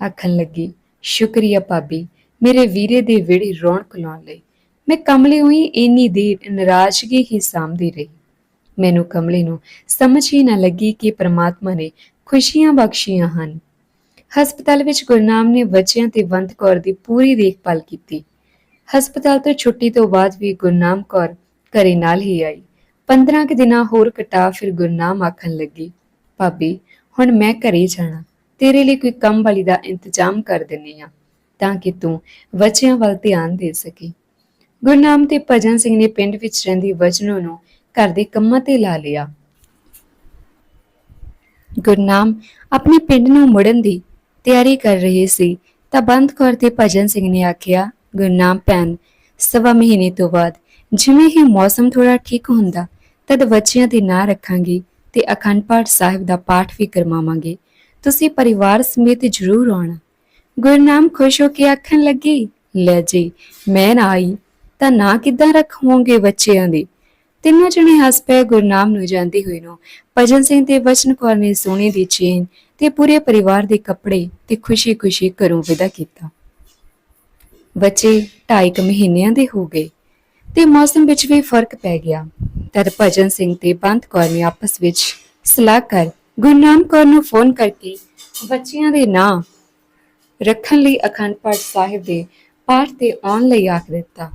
ਆਖਣ ਲੱਗੀ, ਸ਼ੁਕਰੀਆ ਭਾਬੀ, ਮੇਰੇ ਵੀਰੇ ਦੇ ਵਿਹੜੇ ਰੌਣਕ ਲਾਉਣ ਲਈ। ਮੈਂ ਕਮਲੇ ਹੋਈ ਇੰਨੀ ਦੇਰ ਨਾਰਾਜ਼ਗੀ ਹੀ ਸਾਂਭਦੀ ਰਹੀ। ਮੈਨੂੰ ਕਮਲੇ ਨੂੰ ਸਮਝ ਹੀ ਨਾ ਲੱਗੀ ਕਿ ਪ੍ਰਮਾਤਮਾ ਨੇ ਖੁਸ਼ੀਆਂ ਬਖਸ਼ੀਆਂ ਹਨ। ਹਸਪਤਾਲ ਵਿੱਚ ਗੁਰਨਾਮ ਨੇ ਬੱਚਿਆਂ ਤੇ ਬੰਦ ਕੌਰ ਦੀ ਪੂਰੀ ਦੇਖਭਾਲ ਕੀਤੀ। ਹਸਪਤਾਲ ਤੋਂ ਛੁੱਟੀ ਤੋਂ ਬਾਅਦ ਵੀ ਗੁਰਨਾਮ ਕੌਰ ਘਰੇ ਨਾਲ ਹੀ ਆਈ। 15 ਕੁ ਦਿਨਾਂ ਹੋਰ ਕਟਾ ਫਿਰ ਗੁਰਨਾਮ ਆਖਣ ਲੱਗੀ, ਭਾਬੀ ਹੁਣ ਮੈਂ ਘਰੇ ਜਾਣਾ। ਤੇਰੇ ਲਈ ਕੋਈ ਕੰਮ ਵਾਲੀ ਦਾ ਇੰਤਜ਼ਾਮ ਕਰ ਦਿੰਨੀ ਆ ਤਾਂ ਕਿ ਤੂੰ ਬੱਚਿਆਂ ਵੱਲ ਧਿਆਨ ਦੇ ਸਕੇ। ਗੁਰਨਾਮ ਤੇ ਭਜਨ ਸਿੰਘ ਨੇ ਪਿੰਡ ਵਿੱਚ ਰਹਿੰਦੀ ਵਜਨੋ ਨੂੰ ਘਰ ਦੇ ਕੰਮਾਂ ਤੇ ਲਾ ਲਿਆ। ਗੁਰਨਾਮ ਆਪਣੇ ਪਿੰਡ ਨੂੰ ਮੁੜਨ ਦੀ ਤਿਆਰੀ ਕਰ ਰਹੇ ਸੀ, ਤਾਂ ਬੰਦ ਕੌਰ ਤੇ ਭਜਨ ਸਿੰਘ ਨੇ ਆਖਿਆ, ਗੁਰਨਾਮ ਭੈਣ, ਸਵਾ ਮਹੀਨੇ ਤੋਂ ਬਾਅਦ ਜਿਵੇਂ ਹੀ ਮੌਸਮ ਥੋੜਾ ਠੀਕ ਹੁੰਦਾ, ਤਦ ਬੱਚਿਆਂ ਦੇ ਨਾਂ ਰੱਖਾਂਗੀ। ਤੇ ਅਖੰਡ ਪਾਠ ਸਾਹਿਬ ਦਾ ਪਾਠ ਵੀ ਕਰਵਾਵਾਂਗੇ। ਤੁਸੀਂ ਪਰਿਵਾਰ ਸਮੇਤ ਜ਼ਰੂਰ ਆਉਣਾ। ਗੁਰਨਾਮ ਖੁਸ਼ ਹੋ ਕੇ ਆਖਣ ਲੱਗੀ, ਲੈ ਜੀ, ਮੈਂ ਨਾ ਆਈ, ਤਾਂ ਨਾ ਕਿੱਦਾਂ ਰੱਖ ਰੱਖਵਾਂਗੇ ਬੱਚਿਆਂ ਦੇ? ਤਿੰਨੋਂ ਜਣੇ ਹੱਸ ਪਏ ਗੁਰਨਾਮ ਨੂੰ ਜਾਂਦੇ ਹੋਏ ਨੂੰ। ਭਜਨ ਸਿੰਘ ਤੇ ਵਚਨ ਕੌਰ ਨੇ ਸੋਨੇ ਦੀ ਚੇਨ ਤੇ ਪੂਰੇ ਪਰਿਵਾਰ ਦੇ ਕੱਪੜੇ ਤੇ ਖੁਸ਼ੀ-ਖੁਸ਼ੀ ਘਰੋਂ ਵਿਦਾ ਕੀਤਾ। ਬੱਚੇ ਢਾਈ ਕੁ ਮਹੀਨਿਆਂ ਦੇ ਹੋ ਗਏ ਤੇ ਮੌਸਮ ਵਿੱਚ ਵੀ ਫ਼ਰਕ ਪੈ ਗਿਆ। ਤਦ ਭਜਨ ਸਿੰਘ ਤੇ ਬੰਤ ਕੌਰ ਨੇ ਆਪਸ ਵਿੱਚ ਸਲਾਹ ਕਰ ਗੁਰਨਾਮ ਕੌਰ ਨੂੰ ਫੋਨ ਕਰਕੇ ਬੱਚਿਆਂ ਦੇ ਨਾਂ ਰੱਖਣ ਲਈ ਅਖੰਡ ਪਾਠ ਸਾਹਿਬ ਦੇ ਪਾਠ ਤੇ ਆਉਣ ਲਈ ਆਖ ਦਿੱਤਾ।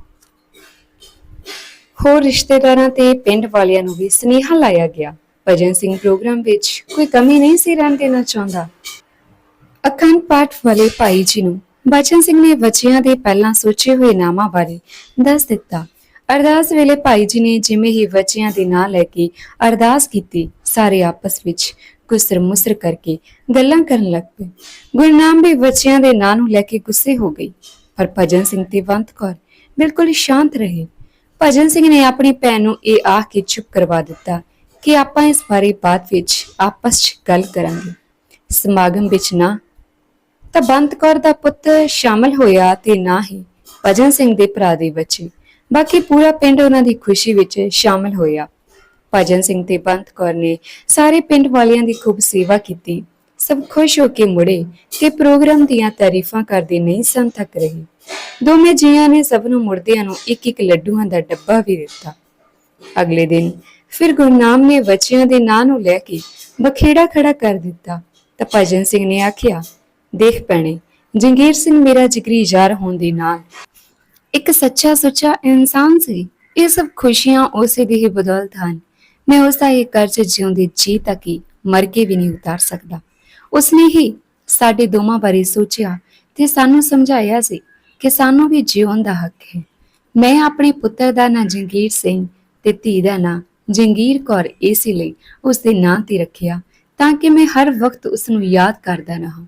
ਹੋਰ ਰਿਸ਼ਤੇਦਾਰਾਂ ਤੇ ਪਿੰਡ ਵਾਲਿਆਂ ਨੂੰ ਵੀ ਸੁਨੇਹਾ ਲਾਇਆ ਗਿਆ। ਭਜਨ ਸਿੰਘ ਪ੍ਰੋਗਰਾਮ ਵਿੱਚ ਕੋਈ ਕਮੀ ਨਹੀਂ ਸੀ ਰਹਿਣ ਦੇਣਾ ਚਾਹੁੰਦਾ। ਅਖੰਡ ਪਾਠ ਵਾਲੇ ਭਾਈ ਜੀ ਨੂੰ ਬਚਨ ਸਿੰਘ ਨੇ ਬੱਚਿਆਂ ਦੇ ਪਹਿਲਾਂ ਸੋਚੇ ਹੋਏ ਨਾਮਾਂ ਬਾਰੇ ਦੱਸ ਦਿੱਤਾ। ਅਰਦਾਸ ਵੇਲੇ ਭਾਈ ਜੀ ਨੇ ਜਿਵੇਂ ਹੀ ਬੱਚਿਆਂ ਦੇ ਨਾਂ ਲੈ ਕੇ ਅਰਦਾਸ ਕੀਤੀ, ਸਾਰੇ ਆਪਸ ਵਿੱਚ ਗੁਸਰ ਮੁਸਰ ਕਰਕੇ ਗੱਲਾਂ ਕਰਨ ਲੱਗ ਪਏ। ਗੁਰਨਾਮ ਵੀ ਬੱਚਿਆਂ ਦੇ ਨਾਂ ਨੂੰ ਲੈ ਕੇ ਗੁੱਸੇ ਹੋ ਗਈ। ਪਰ ਭਜਨ ਸਿੰਘ ਤੇ ਵੰਤ ਕੌਰ ਬਿਲਕੁਲ ਸ਼ਾਂਤ ਰਹੇ। ਭਜਨ ਸਿੰਘ ਨੇ ਆਪਣੀ ਭੈਣ ਨੂੰ ਇਹ ਆਖ ਕੇ ਚੁੱਪ ਕਰਵਾ ਦਿੱਤਾ ਕਿ ਆਪਾਂ ਇਸ ਬਾਰੇ ਬਾਅਦ ਵਿੱਚ ਆਪਸ 'ਚ ਗੱਲ ਕਰਾਂਗੇ। ਸਮਾਗਮ ਵਿੱਚ ਨਾ ਤਾਂ ਬੰਤ ਕੌਰ ਦਾ ਪੁੱਤ ਸ਼ਾਮਲ ਹੋਇਆ ਤੇ ਨਾ ਹੀ ਭਜਨ ਸਿੰਘ ਦੇ ਭਰਾ ਦੇ ਬੱਚੇ ਬਾਕੀ ਪੂਰਾ ਪਿੰਡ ਉਹਨਾਂ ਦੀ ਖੁਸ਼ੀ ਵਿੱਚ ਸ਼ਾਮਲ ਹੋਇਆ। ਭਜਨ ਸਿੰਘ ਤੇ ਬੰਤ ਕੌਰ ਨੇ ਸਾਰੇ ਪਿੰਡ ਵਾਲਿਆਂ ਦੀ ਖੂਬ ਸੇਵਾ ਕੀਤੀ। ਸਭ ਖੁਸ਼ ਹੋ ਕੇ ਮੁੜੇ ਤੇ ਪ੍ਰੋਗਰਾਮ ਦੀਆਂ ਤਾਰੀਫਾਂ ਕਰਦੇ ਨਹੀਂ ਸਨ ਥੱਕ ਰਹੇ। ਦੋਵੇਂ ਜੀਆਂ ਨੇ ਸਭ ਨੂੰ ਮੁਰਦਿਆਂ ਨੂੰ ਇੱਕ ਇੱਕ ਲੱਡੂਆਂ ਦਾ ਡੱਬਾ ਵੀ ਦਿੱਤਾ। ਅਗਲੇ ਦਿਨ ਫਿਰ ਗੁਰਨਾਮ ਨੇ ਬੱਚਿਆਂ ਦੇ ਨਾਂ ਨੂੰ ਲੈ ਕੇ ਬਖੇੜਾ ਖੜਾ ਕਰ ਦਿੱਤਾ। ਤਾਂ ਭਜਨ ਸਿੰਘ ਨੇ ਆਖਿਆ, ਦੇਖ ਪੈਣੇ ਜੰਗੀਰ ਸਿੰਘ ਮੇਰਾ ਜਿਗਰੀ ਯਾਰ ਹੋਣ ਦੇ ਨਾਲ ਇੱਕ ਸੱਚਾ ਸੁੱਚਾ ਇਨਸਾਨ ਸੀ। ਇਹ ਸਭ ਖੁਸ਼ੀਆਂ ਉਸੇ ਦੀ ਹੀ ਬਦੌਲਤ ਹਨ। ਮੈਂ ਉਸ ਦਾ ਇਹ ਕਰਜ਼ ਜਿਉਂਦੀ ਜੀ ਤੱਕ ਹੀ ਮਰ ਕੇ ਵੀ ਨਹੀਂ ਉਤਾਰ ਸਕਦਾ। ਉਸਨੇ ਹੀ ਸਾਡੇ ਦੋਵਾਂ ਬਾਰੇ ਸੋਚਿਆ ਤੇ ਸਾਨੂੰ ਸਮਝਾਇਆ ਸੀ ਕਿ ਸਾਨੂੰ ਵੀ ਜਿਉਣ ਦਾ ਹੱਕ ਹੈ। ਮੈਂ ਆਪਣੇ ਪੁੱਤਰ ਦਾ ਨਾਂ ਜੰਗੀਰ ਸਿੰਘ ਤੇ ਧੀ ਦਾ ਨਾਂ ਜੰਗੀਰ ਕੌਰ ਇਸੇ ਲਈ ਉਸ ਦੇ ਨਾਂ ਤੇ ਰੱਖਿਆ ਤਾਂ ਕਿ ਮੈਂ ਹਰ ਵਕਤ ਉਸ ਨੂੰ ਯਾਦ ਕਰਦਾ ਰਹਾਂ।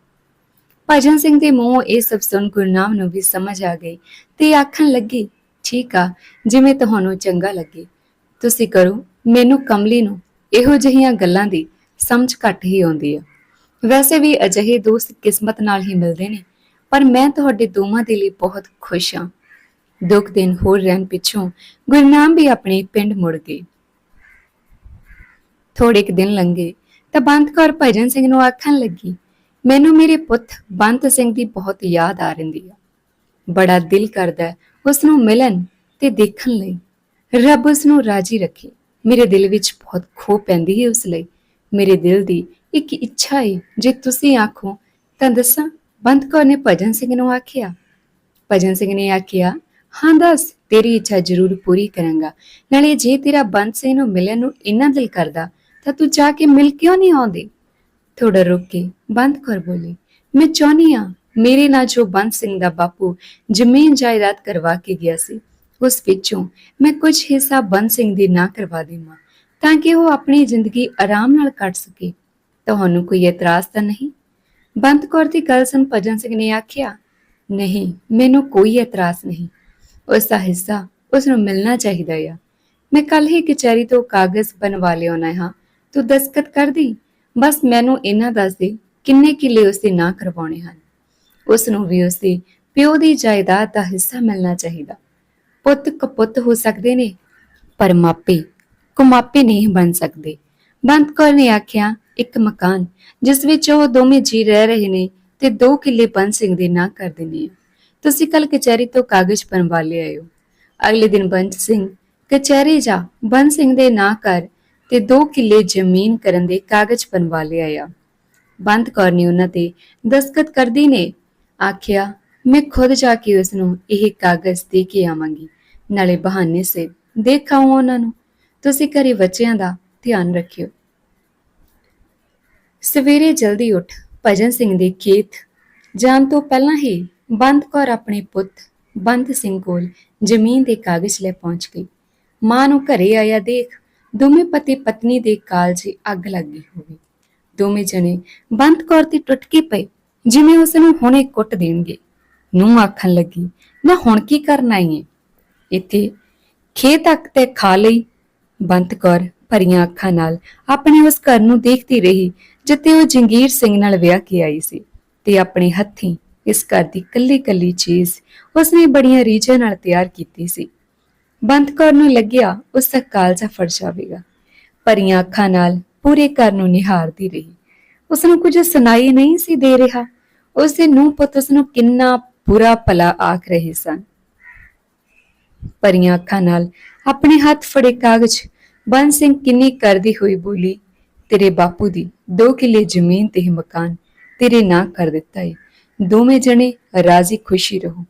ਭਜਨ ਸਿੰਘ ਦੇ ਮੂੰਹੋਂ ਇਹ ਸਭ ਸੁਣ ਗੁਰਨਾਮ ਨੂੰ ਵੀ ਸਮਝ ਆ ਗਈ ਤੇ ਆਖਣ ਲੱਗੀ, ਠੀਕ ਆ, ਜਿਵੇਂ ਤੁਹਾਨੂੰ ਚੰਗਾ ਲੱਗੇ। ਤੁਸੀਂ ਕਰੋ, ਮੈਨੂੰ ਕਮਲੀ ਨੂੰ ਇਹੋ ਜਿਹੀਆਂ ਗੱਲਾਂ ਦੀ ਸਮਝ ਘੱਟ ਹੀ ਆਉਂਦੀ ਆ। ਵੈਸੇ ਵੀ ਅਜਿਹੇ ਦੋਸਤ ਕਿਸਮਤ ਨਾਲ ਹੀ ਮਿਲਦੇ ਨੇ, ਪਰ ਮੈਂ ਤੁਹਾਡੇ ਦੋਵਾਂ ਦੇ ਲਈ ਬਹੁਤ ਖੁਸ਼ ਹਾਂ। ਦੁੱਖ ਦਿਨ ਹੋਰ ਰਹਿਣ ਪਿੱਛੋਂ ਗੁਰਨਾਮ ਵੀ ਆਪਣੇ ਪਿੰਡ ਮੁੜ ਗਏ ਥੋੜੇ ਕੁ ਦਿਨ ਲੰਘੇ ਤਾਂ ਬੰਤ ਕੌਰ ਭਜਨ ਸਿੰਘ ਨੂੰ ਆਖਣ ਲੱਗੀ ਮੈਨੂੰ ਮੇਰੇ ਪੁੱਤ ਬੰਤ ਸਿੰਘ ਦੀ ਬਹੁਤ ਯਾਦ ਆ ਰਹਿੰਦੀ ਆ। ਬੜਾ ਦਿਲ ਕਰਦਾ ਹੈ ਉਸ ਨੂੰ ਮਿਲਣ ਤੇ ਦੇਖਣ ਲਈ। ਰੱਬ ਉਸ ਨੂੰ ਰਾਜੀ ਰੱਖੇ। ਮੇਰੇ ਦਿਲ ਵਿੱਚ ਬਹੁਤ ਖੋ ਪੈਂਦੀ ਹੈ ਉਸ ਲਈ। ਮੇਰੇ ਦਿਲ ਦੀ ਇੱਕ ਇੱਛਾ ਹੈ ਜੇ ਤੁਸੀਂ ਆਖੋ ਤਾਂ ਦੱਸਾਂ, ਬੰਤ ਕੌਰ ਨੇ ਭਜਨ ਸਿੰਘ ਨੂੰ ਆਖਿਆ। ਭਜਨ ਸਿੰਘ ਨੇ ਆਖਿਆ, ਹਾਂ ਦੱਸ, ਤੇਰੀ ਇੱਛਾ ਜ਼ਰੂਰ ਪੂਰੀ ਕਰਾਂਗਾ। ਨਾਲੇ ਜੇ ਤੇਰਾ ਬੰਤ ਸਿੰਘ ਨੂੰ ਮਿਲਣ ਨੂੰ ਇੰਨਾ ਦਿਲ ਕਰਦਾ, ਤਾਂ ਤੂੰ ਜਾ ਕੇ ਮਿਲ ਕਿਉਂ ਨਹੀਂ ਆਉਂਦੀ? ਥੋੜਾ ਰੁਕ ਕੇ ਬੰਦ ਕਰ ਬੋਲੀ ਮੈਂ ਚਾਹੁੰਦੀ ਹਾਂ ਮੇਰੇ ਨਾਲ ਜੋ ਬੰਦ ਸਿੰਘ ਦਾ ਬਾਪੂ ਜ਼ਮੀਨ ਜਾਇਦਾਦ ਕਰਵਾ ਕੇ ਗਿਆ ਸੀ ਉਸ ਵਿੱਚੋਂ ਮੈਂ ਕੁਝ ਹਿੱਸਾ ਬੰਦ ਸਿੰਘ ਦੇ ਨਾਂ ਕਰਵਾ ਦੇਵਾਂ ਤਾਂ ਕਿ ਉਹ ਆਪਣੀ ਜ਼ਿੰਦਗੀ ਆਰਾਮ ਨਾਲ ਕੱਟ ਸਕੇ ਤੁਹਾਨੂੰ ਕੋਈ ਇਤਰਾਜ਼ ਤਾਂ ਨਹੀਂ ਬੰਦ ਕੌਰ ਦੀ ਗੱਲ ਸੁਣ ਭਜਨ ਸਿੰਘ ਨੇ ਆਖਿਆ ਨਹੀਂ ਮੈਨੂੰ ਕੋਈ ਇਤਰਾਜ਼ ਨਹੀਂ ਉਸ ਦਾ ਹਿੱਸਾ ਉਸ ਨੂੰ ਮਿਲਣਾ ਚਾਹੀਦਾ ਆ ਮੈਂ ਕੱਲ ਹੀ ਕਚਹਿਰੀ ਤੋਂ ਕਾਗਜ਼ ਬਣਵਾ ਲਿਆਉਣਾ ਹਾਂ ਤੂੰ ਦਸਖਤ ਕਰ ਦੀ ਬਸ ਮੈਨੂੰ ਇਹਨਾਂ ਦੱਸ ਦੇ, ਕਿੰਨੇ ਕਿੱਲੇ ਉਸ ਦੇ ਨਾਂ ਕਰਵਾਉਣੇ ਹਨ। ਉਸ ਨੂੰ ਵੀ ਉਸ ਦੇ ਪਿਓ ਦੀ ਜਾਇਦਾਦ ਦਾ ਹਿੱਸਾ ਮਿਲਣਾ ਚਾਹੀਦਾ। ਪੁੱਤ ਕਪੁੱਤ ਹੋ ਸਕਦੇ ਨੇ, ਪਰ ਮਾਪੇ ਕੁਮਾਪੇ ਨਹੀਂ ਬਣ ਸਕਦੇ। ਬੰਦ ਕੌਰ ਨੇ ਆਖਿਆ, ਇੱਕ ਮਕਾਨ, ਜਿਸ ਵਿੱਚ ਉਹ ਦੋਵੇਂ ਜੀ ਰਹਿ ਰਹੇ ਨੇ ਤੇ ਦੋ ਕਿੱਲੇ ਬੰਦ ਸਿੰਘ ਦੇ ਨਾਂ ਕਰ ਦੇਣੇ ਤੁਸੀਂ ਕੱਲ ਕਚਹਿਰੀ ਤੋਂ ਕਾਗਜ਼ ਬਣਵਾ ਲਿਆਇਓ ਅਗਲੇ ਦਿਨ ਬੰਦ ਸਿੰਘ ਕਚਹਿਰੀ ਜਾ ਬੰਦ ਸਿੰਘ ਦੇ ਨਾਂ ਕਰ ਤੇ ਦੋ ਕਿੱਲੇ ਜ਼ਮੀਨ ਕਰਨ ਦੇ ਕਾਗਜ਼ ਬਣਵਾ ਲਿਆਇਆ। ਬੰਦ ਕੌਰ ਨੇ ਉਹਨਾਂ ਤੇ ਦਸਖਤ ਕਰਦੀ ਨੇ ਆਖਿਆ, ਮੈਂ ਖੁਦ ਜਾ ਕੇ ਉਸ ਨੂੰ ਇਹ ਕਾਗਜ਼ ਦੇ ਕੇ ਆਵਾਂਗੀ, ਨਾਲੇ ਬਹਾਨੇ ਸੇ ਦੇਖਾਉ ਉਹਨਾਂ ਨੂੰ। ਤੁਸੀਂ ਘਰੇ ਬੱਚਿਆਂ ਦਾ ਧਿਆਨ ਰੱਖਿਓ। ਸਵੇਰੇ ਜਲਦੀ ਉੱਠ ਭਜਨ ਸਿੰਘ ਦੇ ਖੇਤ ਜਾਣ ਤੋਂ ਪਹਿਲਾਂ ਹੀ ਬੰਦ ਕੌਰ ਆਪਣੇ ਪੁੱਤ ਬੰਦ ਸਿੰਘ ਕੋਲ ਜ਼ਮੀਨ ਦੇ ਕਾਗਜ਼ ਲੈ ਪਹੁੰਚ ਗਈ। ਮਾਂ ਨੂੰ ਘਰੇ ਆਇਆ ਦੇਖ ਦੋਵੇਂ ਪਤੀ ਪਤਨੀ ਦੇ ਕਾਲਜੇ ਅੱਗ ਲੱਗੀ ਹੋਵੇ। ਦੋਵੇਂ ਜਣੇ ਬੰਦ ਕੌਰ ਤੇ ਟੁੱਟ ਪਏ, ਜਿਵੇਂ ਉਸ ਨੂੰ ਹੁਣੇ ਕੁੱਟ ਦੇਣਗੇ। ਨੂੰ ਆਖਣ ਲੱਗੀ ਨਾ ਹੁਣ ਕੀ ਕਰਨਾ ਏ ਇੱਥੇ ਖੇਤ ਤੱਕ ਤੇ ਖਾ ਲਈ। ਬੰਤ ਕੌਰ ਭਰੀਆਂ ਅੱਖਾਂ ਨਾਲ ਆਪਣੇ ਉਸ ਘਰ ਨੂੰ ਦੇਖਦੀ ਰਹੀ, ਜਿੱਥੇ ਉਹ ਜੰਗੀਰ ਸਿੰਘ ਨਾਲ ਵਿਆਹ ਕੇ ਆਈ ਸੀ ਤੇ ਆਪਣੇ ਹੱਥੀਂ ਇਸ ਘਰ ਦੀ ਕੱਲੀ ਕੱਲੀ ਚੀਜ਼ ਉਸਨੇ ਬੜੀਆਂ ਰੀਝਾਂ ਨਾਲ ਤਿਆਰ ਕੀਤੀ ਸੀ। ਬੰਤ ਕੌਰ ਨੂੰ ਲੱਗਿਆ, ਉਸ ਦਾ ਕਾਲਜਾ ਫੜ ਜਾਵੇਗਾ। ਪਰੀਆਂ ਅੱਖਾਂ ਨਾਲ ਪੂਰੇ ਘਰ ਨੂੰ ਨਿਹਾਰਦੀ ਰਹੀ। ਉਸ ਨੂੰ ਕੁਝ ਸੁਣਾਈ ਨਹੀਂ ਸੀ ਦੇ ਰਿਹਾ। ਉਸ ਦੇ ਨੂੰ ਪੁੱਤ ਉਸ ਨੂੰ ਕਿੰਨਾ ਬੁਰਾ ਭਲਾ ਆਖ ਰਹੇ ਸਨ। ਪਰੀਆਂ ਅੱਖਾਂ ਨਾਲ ਆਪਣੇ ਹੱਥ ਫੜੇ ਕਾਗਜ਼, ਬੰਦ ਸਿੰਘ ਕਿੰਨੀ ਕਰਦੀ ਹੋਈ ਬੋਲੀ, ਤੇਰੇ ਬਾਪੂ ਦੀ ਦੋ ਕਿੱਲੇ ਜ਼ਮੀਨ ਤੇ ਮਕਾਨ ਤੇਰੇ ਨਾਂ ਕਰ ਦਿੱਤਾ ਏ। ਦੋਵੇਂ ਜਣੇ ਰਾਜ਼ੀ ਖੁਸ਼ੀ ਰਹੋ।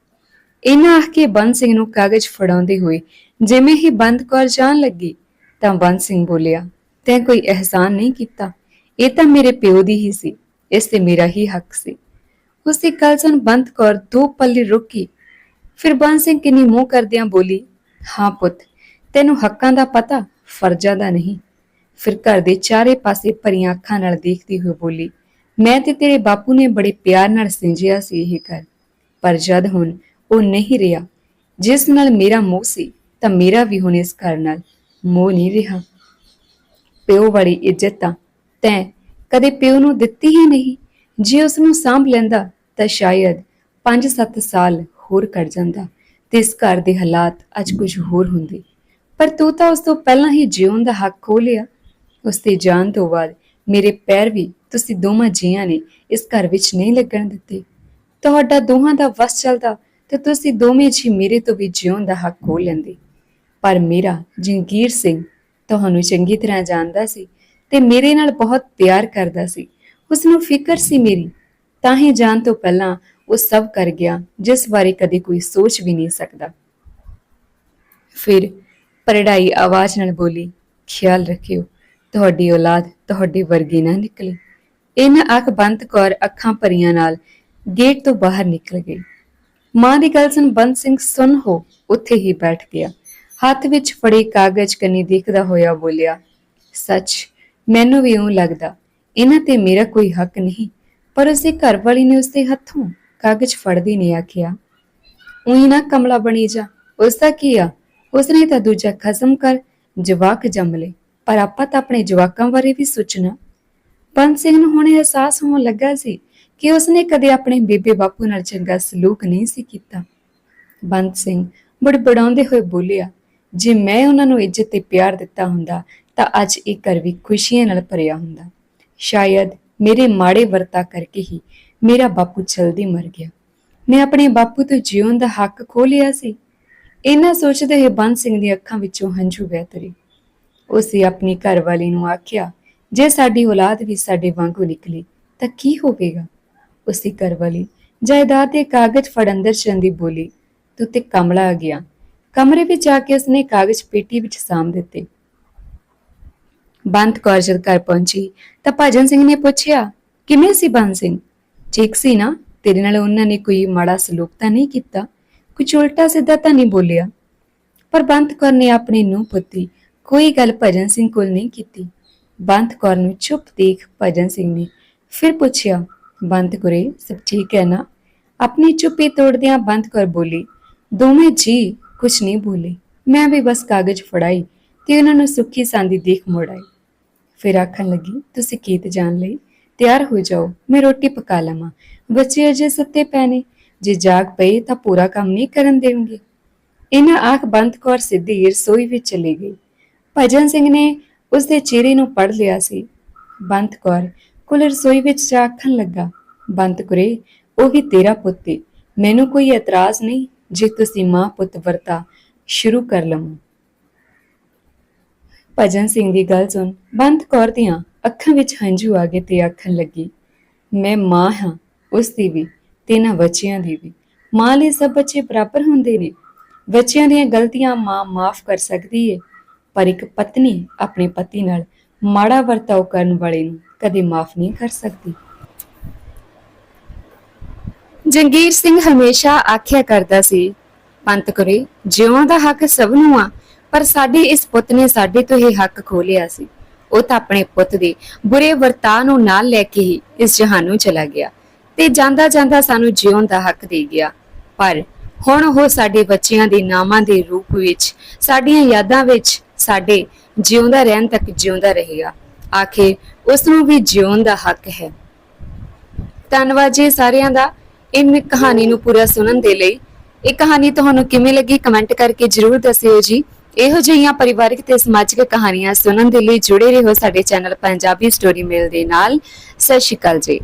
ਇਹਨਾਂ ਆਖ ਕੇ ਬੰਦ ਸਿੰਘ ਨੂੰ ਕਾਗਜ਼ ਫੜਾਉਂਦੇ ਹੋਏ ਜਿਵੇਂ ਹੀ ਬੰਦ ਕੌਰ ਜਾਣ ਲੱਗੀ, ਤਾਂ ਬੰਦ ਸਿੰਘ ਬੋਲਿਆ, ਤੈਂ ਕੋਈ ਅਹਿਸਾਨ ਨਹੀਂ ਕੀਤਾ, ਇਹ ਤਾਂ ਮੇਰੇ ਪਿਓ ਦੀ ਹੀ ਸੀ, ਇਸ ਤੇ ਮੇਰਾ ਹੀ ਹੱਕ ਸੀ। ਉਸ ਦੀ ਗੱਲ ਸੁਣ ਬੰਦ ਕੌਰ ਦੋ ਪੱਲੇ ਰੁਕੀ, ਫਿਰ ਬੰਦ ਸਿੰਘ ਕਿੰਨੀ ਮੂੰਹ ਕਰਦਿਆਂ ਬੋਲੀ, ਹਾਂ ਪੁੱਤ, ਤੈਨੂੰ ਹੱਕਾਂ ਦਾ ਪਤਾ, ਫਰਜ਼ਾਂ ਦਾ ਨਹੀਂ। ਫਿਰ ਘਰ ਦੇ ਚਾਰੇ ਪਾਸੇ ਭਰੀਆਂ ਅੱਖਾਂ ਨਾਲ ਦੇਖਦੀ ਹੋਈ ਬੋਲੀ, ਮੈਂ ਤੇ ਤੇਰੇ ਬਾਪੂ ਨੇ ਬੜੇ ਪਿਆਰ ਨਾਲ ਸਿੰਜਿਆ ਸੀ ਇਹ ਘਰ, ਪਰ ਜਦ ਹੁਣ ਉਹ ਨਹੀਂ ਰਿਹਾ। ਜਿਸ ਨਾਲ ਮੇਰਾ ਮੋਹ ਸੀ, ਤਾਂ ਮੇਰਾ ਵੀ ਹੁਣ ਇਸ ਘਰ ਨਾਲ ਮੋਹ ਨਹੀਂ ਰਿਹਾ। ਪਿਓ ਵਾਲੀ ਇੱਜ਼ਤ ਤਾਂ ਤੈਂ ਕਦੇ ਪਿਓ ਨੂੰ ਦਿੱਤੀ ਹੀ ਨਹੀਂ। ਜੇ ਉਸ ਨੂੰ ਸਾਂਭ ਲੈਂਦਾ, ਤਾਂ ਸ਼ਾਇਦ 5-7 ਸਾਲ ਹੋਰ ਕੱਢ ਜਾਂਦਾ ਤੇ ਇਸ ਘਰ ਦੇ ਹਾਲਾਤ ਅੱਜ ਕੁਝ ਹੋਰ ਹੁੰਦੇ। ਪਰ ਤੂੰ ਤਾਂ ਉਸ ਤੋਂ ਪਹਿਲਾਂ ਹੀ ਜਿਉਣ ਦਾ ਹੱਕ ਖੋ ਲਿਆ। ਉਸ ਤੇ ਜਾਣ ਤੋਂ ਬਾਅਦ ਮੇਰੇ ਪੈਰ ਵੀ ਤੁਸੀਂ ਦੋਵਾਂ ਜੀਆਂ ਨੇ ਇਸ ਘਰ ਵਿੱਚ ਨਹੀਂ ਲੱਗਣ ਦਿੱਤੇ। ਤੁਹਾਡਾ ਦੋਹਾਂ ਦਾ ਵਸ ਚੱਲਦਾ ਤੇ ਤੁਸੀਂ ਦੋਵੇਂ ਜੀ ਮੇਰੇ ਤੋਂ ਵੀ ਜਿਉਣ ਦਾ ਹੱਕ ਖੋ ਲੈਂਦੇ। ਪਰ ਮੇਰਾ ਜੰਗੀਰ ਸਿੰਘ ਤੁਹਾਨੂੰ ਚੰਗੀ ਤਰ੍ਹਾਂ ਜਾਣਦਾ ਸੀ ਤੇ ਮੇਰੇ ਨਾਲ ਬਹੁਤ ਪਿਆਰ ਕਰਦਾ ਸੀ। ਉਸ ਨੂੰ ਫਿਕਰ ਸੀ ਮੇਰੀ, ਤਾਂ ਹੀ ਜਾਣ ਤੋਂ ਪਹਿਲਾਂ ਉਹ ਸਭ ਕਰ ਗਿਆ, ਜਿਸ ਬਾਰੇ ਕਦੇ ਕੋਈ ਸੋਚ ਵੀ ਨਹੀਂ ਸਕਦਾ। ਫਿਰ ਪਰੜਾਈ ਆਵਾਜ਼ ਨਾਲ ਬੋਲੀ, ਖਿਆਲ ਰੱਖਿਓ, ਤੁਹਾਡੀ ਔਲਾਦ ਤੁਹਾਡੇ ਵਰਗੀ ਨਾ ਨਿਕਲੇ। ਇਹਨਾਂ ਅੱਖ ਬੰਦ ਕੌਰ ਅੱਖਾਂ ਭਰੀਆਂ ਨਾਲ ਗੇਟ ਤੋਂ ਬਾਹਰ ਨਿਕਲ ਗਈ। ਮਾਂ ਦੀ ਗੱਲ ਸੁਣ ਬੰਦ ਸਿੰਘ ਸੁਣ ਹੋ, ਉੱਥੇ ਹੀ ਬੈਠ ਗਿਆ। ਹੱਥ ਵਿੱਚ ਫੜੇ ਕਾਗਜ਼ ਕੰਨੀ ਦੇਖਦਾ ਹੋਇਆ ਬੋਲਿਆ, ਸੱਚ, ਮੈਨੂੰ ਵੀ ਇਉਂ ਲੱਗਦਾ, ਇਹਨਾਂ ਤੇ ਮੇਰਾ ਕੋਈ ਹੱਕ ਨਹੀਂ, ਪਰ ਉਸੇ ਘਰ ਵਾਲੀ ਨੇ ਉਸਦੇ ਹੱਥੋਂ ਕਾਗਜ਼ ਫੜਦੀ ਨੇ ਆਖਿਆ ਉਹੀ ਨਾ ਕਮਲਾ ਬਣੀ ਜਾ, ਉਸਦਾ ਕੀ ਆ? ਉਸਨੇ ਤਾਂ ਦੂਜਾ ਖਸਮ ਕਰ, ਜਵਾਕ ਜੰਮ ਲਏ, ਪਰ ਆਪਾਂ ਤਾਂ ਆਪਣੇ ਜਵਾਕਾਂ ਬਾਰੇ ਵੀ ਸੋਚਣਾ। ਪੰਜ ਸਿੰਘ ਨੂੰ ਹੁਣ ਅਹਿਸਾਸ ਹੋਣ ਲੱਗਾ ਸੀ ਕਿ ਉਸਨੇ ਕਦੇ ਆਪਣੇ ਬੇਬੇ ਬਾਪੂ ਨਾਲ ਚੰਗਾ ਸਲੂਕ ਨਹੀਂ ਸੀ ਕੀਤਾ। ਬੰਤ ਸਿੰਘ ਬੜਬੜਾਉਂਦੇ ਹੋਏ ਬੋਲਿਆ, ਜੇ ਮੈਂ ਉਹਨਾਂ ਨੂੰ ਇੱਜ਼ਤ ਤੇ ਪਿਆਰ ਦਿੱਤਾ ਹੁੰਦਾ, ਤਾਂ ਅੱਜ ਇਹ ਘਰ ਵੀ ਖੁਸ਼ੀਆਂ ਨਾਲ ਭਰਿਆ ਹੁੰਦਾ। ਸ਼ਾਇਦ ਮੇਰੇ ਮਾੜੇ ਵਰਤਾ ਕਰਕੇ ਹੀ ਮੇਰਾ ਬਾਪੂ ਜਲਦੀ ਮਰ ਗਿਆ। ਮੈਂ ਆਪਣੇ ਬਾਪੂ ਤੋਂ ਜਿਉਣ ਦਾ ਹੱਕ ਖੋ ਲਿਆ ਸੀ। ਇਹਨਾਂ ਸੋਚਦੇ ਹੀ ਬੰਦ ਸਿੰਘ ਦੀਆਂ ਅੱਖਾਂ ਵਿੱਚੋਂ ਹੰਝੂ ਵਹਿ ਤੁਰੇ। ਉਸੇ ਆਪਣੀ ਘਰਵਾਲੀ ਨੂੰ ਆਖਿਆ, ਜੇ ਸਾਡੀ ਔਲਾਦ ਵੀ ਸਾਡੇ ਵਾਂਗੂ ਨਿਕਲੀ, ਤਾਂ ਕੀ ਹੋਵੇਗਾ? ਉਸ ਦੀ ਘਰਵਾਲੀ ਜਾਇਦਾਦ ਦੇ ਕਾਗਜ਼ ਫੜੰਦਰ ਚੰਦੀ ਬੋਲੀ ਤੇ ਤੇ ਕਮਲਾ ਆ ਗਿਆ। ਕਮਰੇ ਵਿੱਚ ਆ ਕੇ ਉਸਨੇ ਕਾਗਜ਼ ਪੇਟੀ ਵਿੱਚ ਸਾਂਭ ਦਿੱਤੇ। ਬੰਦ ਕੌਰ ਜਦ ਘਰ ਪਹੁੰਚੀ ਤਾਂ ਭਜਨ ਸਿੰਘ ਨੇ ਪੁੱਛਿਆ, ਕਿਵੇਂ ਸੀ ਬੰਦ ਸਿੰਘ? ਠੀਕ ਸੀ ਨਾ? ਤੇਰੇ ਨਾਲ ਉਹਨਾਂ ਨੇ ਕੋਈ ਮਾੜਾ ਸਲੂਕ ਤਾਂ ਨਹੀਂ ਕੀਤਾ? ਕੁਝ ਉਲਟਾ ਸਿੱਧਾ ਤਾਂ ਨਹੀਂ ਬੋਲਿਆ? ਪਰ ਬੰਦ ਕੌਰ ਨੇ ਆਪਣੀ ਨੂੰ ਪੁੱਤੀ ਕੋਈ ਗੱਲ ਭਜਨ ਸਿੰਘ ਕੋਲ ਨਹੀਂ ਕੀਤੀ। ਬੰਦ ਕੌਰ ਨੂੰ ਚੁੱਪ ਦੇਖ ਭਜਨ ਸਿੰਘ ਨੇ ਫਿਰ ਪੁੱਛਿਆ ਬੰਦ ਕੁਰੇ, ਸਭ ਠੀਕ ਹੈ ਨਾ? ਆਪਣੀ ਚੁੱਪੀ ਤੋੜਦਿਆਂ ਬੰਦ ਕੌਰ ਬੋਲੀ, ਦੋਵੇਂ ਜੀ ਕੁਝ ਨਹੀਂ ਬੋਲੇ। ਮੈਂ ਵੀ ਬਸ ਕਾਗਜ਼ ਫੜਾਈ ਤੇ ਉਹਨਾਂ ਨੂੰ ਸੁੱਖੀ ਸਾਂਦੀ ਦੇਖ ਮੁੜ ਆਈ। ਫਿਰ ਆਖਣ ਲੱਗੀ, ਤੁਸੀਂ ਕੀਤ ਜਾਣ ਲਈ ਤਿਆਰ ਹੋ ਜਾਓ, ਮੈਂ ਰੋਟੀ ਪਕਾ ਲਵਾਂ। ਬੱਚੇ ਅਜੇ ਸੁੱਤੇ ਪਏ ਨੇ, ਜੇ ਜਾਗ ਪਏ ਤਾਂ ਪੂਰਾ ਕੰਮ ਨਹੀਂ ਕਰਨ ਦੇਣਗੇ। ਇਹਨਾਂ ਆਖ ਬੰਦ ਕੌਰ ਸਿੱਧੀ ਰਸੋਈ ਵਿੱਚ ਚਲੀ ਗਈ। ਭਜਨ ਸਿੰਘ ਨੇ ਉਸ ਦੇ ਚਿਹਰੇ ਨੂੰ ਪੜ ਲਿਆ ਸੀ। ਬੰਦ ਕੌਰ ਕੋਲ ਰਸੋਈ ਵਿੱਚ ਜਾ ਆਖਣ ਲੱਗਾ, ਬੰਤ ਕੁਰੇ, ਉਹ ਵੀ ਤੇਰਾ ਪੁੱਤ ਏ। ਮੈਨੂੰ ਕੋਈ ਇਤਰਾਜ਼ ਨਹੀਂ ਜੇ ਤੁਸੀਂ ਮਾਂ ਪੁੱਤ ਵਰਤਾ ਸ਼ੁਰੂ ਕਰ ਲਵੋ। ਭਜਨ ਸਿੰਘ ਦੀ ਗੱਲ ਸੁਣ, ਬੰਤ ਕੌਰ ਦੀਆਂ ਅੱਖਾਂ ਵਿੱਚ ਹੰਝੂ ਆ ਗਏ ਤੇ ਆਖਣ ਲੱਗੀ, ਮੈਂ ਮਾਂ ਹਾਂ, ਉਸ ਦੀ ਵੀ ਤੇ ਇਹਨਾਂ ਬੱਚਿਆਂ ਦੀ ਵੀ। ਮਾਂ ਲਈ ਸਭ ਬੱਚੇ ਬਰਾਬਰ ਹੁੰਦੇ ਨੇ। ਬੱਚਿਆਂ ਦੀਆਂ ਗਲਤੀਆਂ ਮਾਂ ਮਾਫ ਕਰ ਸਕਦੀ ਏ, ਪਰ ਇੱਕ ਪਤਨੀ ਆਪਣੇ ਪਤੀ ਨਾਲ ਮਾੜਾ ਵਰਤਾਓ ਕਰਨ ਵਾਲੇ ਨੂੰ ਕਦੇ ਮਾਫ ਨਹੀਂ ਕਰ ਸਕਦੀ। ਜੰਗੀਰ ਸਿੰਘ ਹਮੇਸ਼ਾ ਆਖਿਆ ਕਰਦਾ ਸੀ, ਪੰਤ ਕਰੇ, ਜਿਉਂ ਦਾ ਹੱਕ ਸਭ ਨੂੰ ਆ, ਪਰ ਸਾਡੇ ਇਸ ਪੁੱਤ ਨੇ ਸਾਡੇ ਤੋਂ ਇਹ ਹੱਕ ਖੋਹ ਲਿਆ ਸੀ। ਉਹ ਤਾਂ ਆਪਣੇ ਪੁੱਤ ਦੇ ਬੁਰੇ ਵਰਤਾਅ ਨੂੰ ਨਾਲ ਲੈ ਕੇ ਹੀ ਇਸ ਜਹਾਨ ਨੂੰ ਚਲਾ ਗਿਆ ਤੇ ਜਾਂਦਾ ਜਾਂਦਾ ਸਾਨੂੰ ਜਿਉਣ ਦਾ ਹੱਕ ਦੇ ਗਿਆ। ਪਰ ਹੁਣ ਉਹ ਸਾਡੇ ਬੱਚਿਆਂ ਦੇ ਨਾਮਾਂ ਦੇ ਰੂਪ ਵਿੱਚ, ਸਾਡੀਆਂ ਯਾਦਾਂ ਵਿੱਚ ਸਾਡੇ ਜਿਉਂਦਾ ਰਹਿਣ ਤੱਕ ਜਿਉਂਦਾ ਰਹੇਗਾ। ਆਖੇ ਉਸ ਨੂੰ ਵੀ ਜਿਉਣ ਦਾ ਹੱਕ ਹੈ। ਧੰਨਵਾਦ ਜੀ ਸਾਰਿਆਂ ਦਾ। ਇਨ ਕਹਾਣੀ ਨੂੰ ਪੂਰਾ ਸੁਣਨ ਦੇ ਲਈ, ਇਹ ਕਹਾਣੀ ਤੁਹਾਨੂੰ ਕਿਵੇਂ ਲੱਗੀ ਕਮੈਂਟ ਕਰਕੇ ਜਰੂਰ ਦੱਸਿਓ ਜੀ। ਇਹੋ ਜਿਹੀਆਂ ਪਰਿਵਾਰਕ ਤੇ ਸਮਾਜਿਕ ਕਹਾਣੀਆਂ ਸੁਣਨ ਦੇ ਲਈ ਜੁੜੇ ਰਹੋ ਸਾਡੇ ਚੈਨਲ ਪੰਜਾਬੀ ਸਟੋਰੀ ਮੇਲ ਦੇ ਨਾਲ। ਸਤਿ ਸ਼੍ਰੀ ਅਕਾਲ ਜੀ।